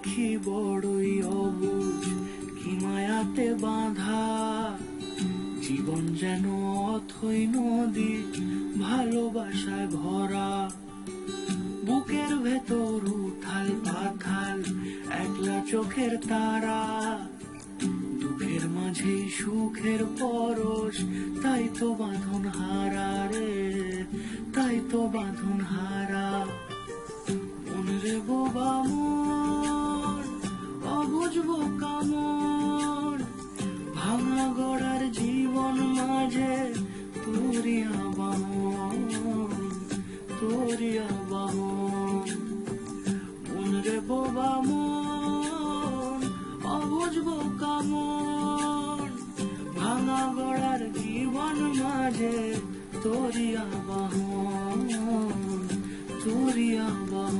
পাখি বড়ই অবুঝ কি মায়াতে বাঁধা। জীবন যেন অথই নদী, ভালোবাসায় ভরা। বুকের ভেতর উথাল পাথাল, একলা চোখের তারা। দুঃখের মাঝে সুখের পরশ, তাই তো বাঁধন হারা রে, তাই তো বাঁধন হারা। কামন ভাঙা গড়ার জীবন মাঝে তুরিয়া বাহন তুরিয়া বাহন মন রে বোবা মন অবুঝবো কামন ভাঙা গড়ার জীবন মাঝে তোরিয়া বাহন তোরিয়া বাহন